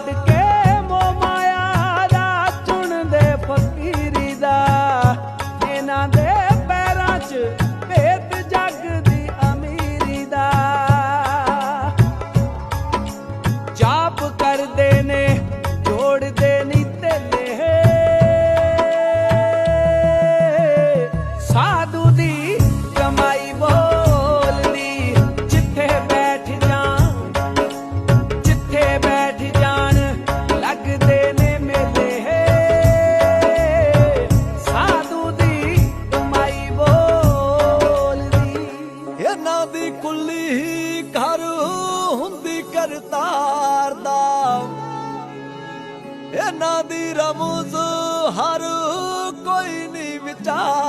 ਛੱਡ ਦਾ ਚੁਣਦੇ ਫਕੀਰੀ ਦਾ। ਇਹਨਾਂ ਦੇ ਪੈਰਾਂ 'ਚ ਭੇਤ ਜੱਗ ਅਮੀਰੀ ਦਾ। ਜਾਪ ਕਰਦੇ ਨੇ, ਜੋੜਦੇ ਨਹੀਂ ਤੇਲੇ। ਸਾਧੂ ਦੀ ਕਮਾਈ ਬੋ ਇਹਨਾਂ ਦੀ ਕੁੱਲੀ ਹੀ ਘਰ ਹੁੰਦੀ ਕਰਤਾਰ ਦਾ। ਇਹਨਾਂ ਦੀ ਰਮੂਜ਼ ਹਰ ਕੋਈ ਨਹੀਂ ਵਿਚਾਰ।